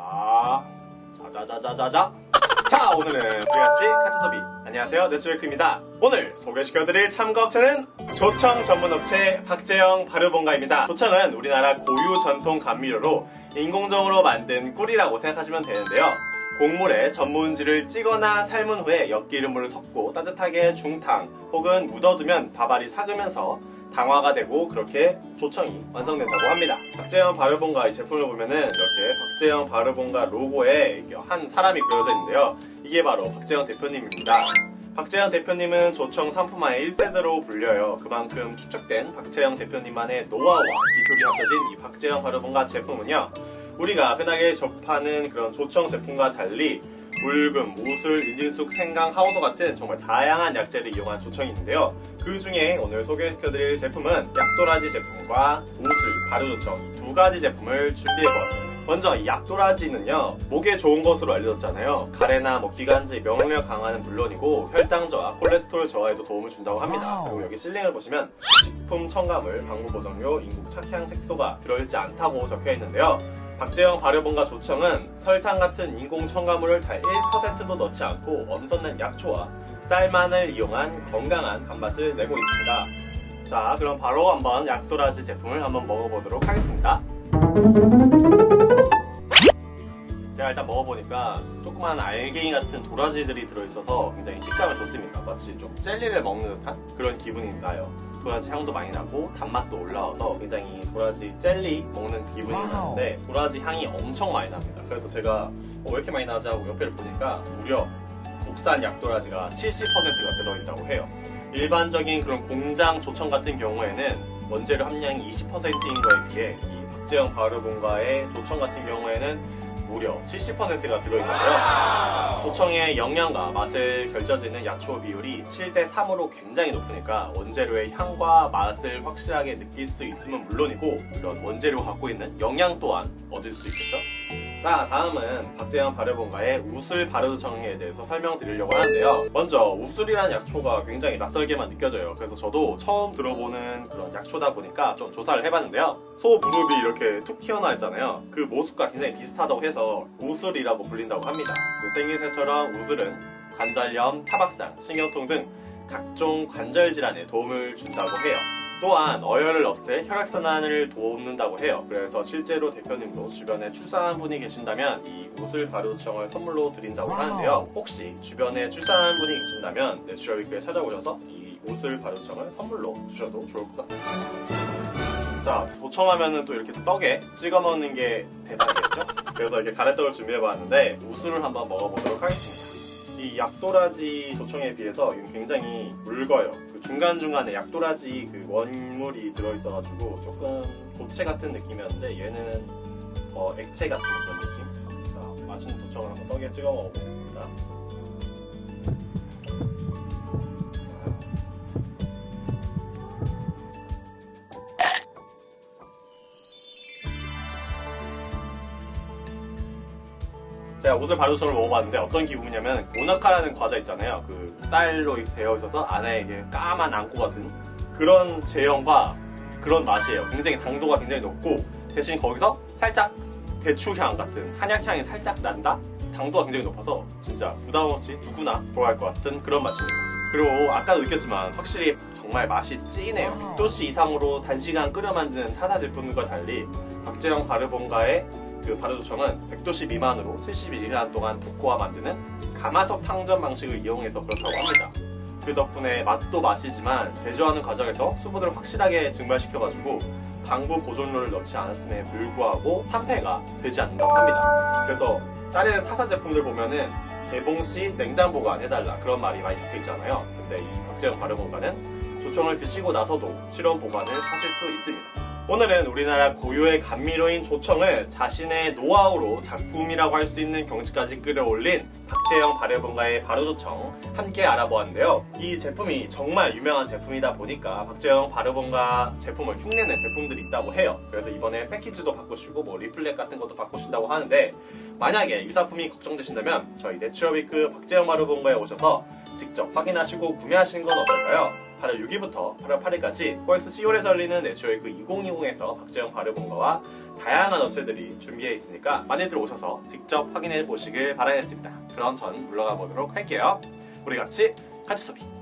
자, 자자자자자자. 자, 오늘은 우리같이 카트 소비. 안녕하세요, 네스웨크입니다. 오늘 소개시켜드릴 참가업체는 조청 전문업체 박재영 바르본가입니다. 조청은 우리나라 고유 전통 감미료로 인공적으로 만든 꿀이라고 생각하시면 되는데요. 곡물에 전문지를 찌거나 삶은 후에 엿기름을 섞고 따뜻하게 중탕 혹은 묻어두면 밥알이 삭으면서 당화가 되고 그렇게 조청이 완성된다고 합니다. 박재영 바르본가 이 제품을 보면은 이렇게 박재영 바르본가 로고에 한 사람이 그려져 있는데요. 이게 바로 박재영 대표님입니다. 박재영 대표님은 조청 상품화의 1세대로 불려요. 그만큼 축적된 박재영 대표님만의 노하우와 기술이 합쳐진 이 박재영 바르본가 제품은요. 우리가 흔하게 접하는 그런 조청 제품과 달리 물금, 우술, 인진숙, 생강, 하우소 같은 정말 다양한 약재를 이용한 조청이 있는데요. 그 중에 오늘 소개시켜드릴 제품은 약도라지 제품과 가루조청 이두 가지 제품을 준비해보았습니다. 먼저 이 약도라지는요 목에 좋은 것으로 알려졌잖아요 가래나 뭐 기관지, 명력 강화는 물론이고 혈당 저하, 콜레스테롤 저하에도 도움을 준다고 합니다. 그리고 여기 실링을 보시면 식품 첨가물, 방부 보정료, 인국 착향 색소가 들어있지 않다고 적혀 있는데요 박재영 발효본과 조청은 설탕 같은 인공 첨가물을 단 1%도 넣지 않고 엄선된 약초와 쌀만을 이용한 건강한 단맛을 내고 있습니다. 자, 그럼 바로 한번 약도라지 제품을 한번 먹어보도록 하겠습니다. 제가 일단 먹어보니까 조그만 알갱이 같은 도라지들이 들어있어서 굉장히 식감이 좋습니다. 마치 좀 젤리를 먹는 듯한 그런 기분이 나요. 도라지 향도 많이 나고 단맛도 올라와서 굉장히 도라지 젤리 먹는 그 기분이 와우. 나는데 도라지 향이 엄청 많이 납니다. 그래서 제가 어, 왜 이렇게 많이 나지 하고 옆에를 보니까 무려 국산 약도라지가 70%가 들어있다고 해요. 일반적인 그런 공장 조청 같은 경우에는 원재료 함량이 20%인 거에 비해 이 박재영 바르본가의 조청 같은 경우에는 무려 70%가 들어있는데요. 조청의 영양과 맛을 결정짓는 약초 비율이 7대 3으로 굉장히 높으니까 원재료의 향과 맛을 확실하게 느낄 수 있으면 물론이고 이런 원재료가 갖고 있는 영양 또한 얻을 수 있겠죠. 자, 다음은 박재현 발효본가의 우술 발효청에 대해서 설명드리려고 하는데요. 먼저 우술이라는 약초가 굉장히 낯설게만 느껴져요. 그래서 저도 처음 들어보는 그런 약초다 보니까 좀 조사를 해봤는데요. 소 무릎이 이렇게 툭 튀어나와 있잖아요. 그 모습과 굉장히 비슷하다고 해서 우술이라고 불린다고 합니다. 그 생김새처럼 우술은 관절염, 타박상, 신경통 등 각종 관절 질환에 도움을 준다고 해요. 또한 어혈을 없애 혈액순환을 돕는다고 해요. 그래서 실제로 대표님도 주변에 출산한 분이 계신다면 이 우술 발효청을 선물로 드린다고. 하는데요. 혹시 주변에 출산한 분이 계신다면 내추럴위크에 찾아오셔서 이 우술 발효청을 선물로 주셔도 좋을 것 같습니다. 자, 도청하면은 또 이렇게 떡에 찍어 먹는 게 대박이겠죠? 그래서 이렇게 가래떡을 준비해봤는데 우술을 한번 먹어보도록 하겠습니다. 이 약도라지 조청에 비해서 굉장히 묽어요. 그 중간중간에 약도라지 그 원물이 들어있어가지고 조금 고체 같은 느낌이었는데 얘는 어, 액체 같은 그런 느낌. 자, 맛있는 조청을 한번 떡에 찍어 먹어보겠습니다. 제가 옷을 바르소를 먹어봤는데 어떤 기분이냐면 모나카라는 과자 있잖아요. 그 쌀로 되어 있어서 안에 이게 까만 앙꼬 같은 그런 제형과 그런 맛이에요. 굉장히 당도가 굉장히 높고 대신 거기서 살짝 대추향 같은 한약향이 살짝 난다? 당도가 굉장히 높아서 진짜 부담 없이 누구나 좋아할 것 같은 그런 맛입니다. 그리고 아까도 느꼈지만 확실히 정말 맛이 진해요. 6도씨 이상으로 단시간 끓여 만드는 타사 제품들과 달리 박재영 바르본가의 그 발효조청은 100도씨 미만으로 72시간 동안 붓고와 만드는 가마솥 탕전 방식을 이용해서 그렇다고 합니다. 그 덕분에 맛도 맛이지만 제조하는 과정에서 수분을 확실하게 증발시켜가지고 방부 보존료를 넣지 않았음에 불구하고 산패가 되지 않는다고 합니다. 그래서 다른 타사 제품들 보면은 개봉 시 냉장 보관해달라 그런 말이 많이 적혀 있잖아요. 근데 이 박재영 발효 공간은 조청을 드시고 나서도 실온 보관을 하실 수 있습니다. 오늘은 우리나라 고유의 감미료인 조청을 자신의 노하우로 작품이라고 할 수 있는 경지까지 끌어올린 박재영 발효본가의 발효조청 함께 알아보았는데요. 이 제품이 정말 유명한 제품이다 보니까 박재영 발효본가 제품을 흉내낸 제품들이 있다고 해요. 그래서 이번에 패키지도 바꾸시고 뭐 리플렛 같은 것도 바꾸신다고 하는데 만약에 유사품이 걱정되신다면 저희 내추럴위크 박재영 발효본가에 오셔서 직접 확인하시고 구매하시는 건 어떨까요? 8월 6일부터 8월 8일까지 코엑스 시올에서 열리는 내추럴 그 2020에서 박재영 발효본가와 다양한 업체들이 준비해 있으니까 많이들 오셔서 직접 확인해 보시길 바라겠습니다. 그럼 전 물러가 보도록 할게요. 우리 같이 같이 소비.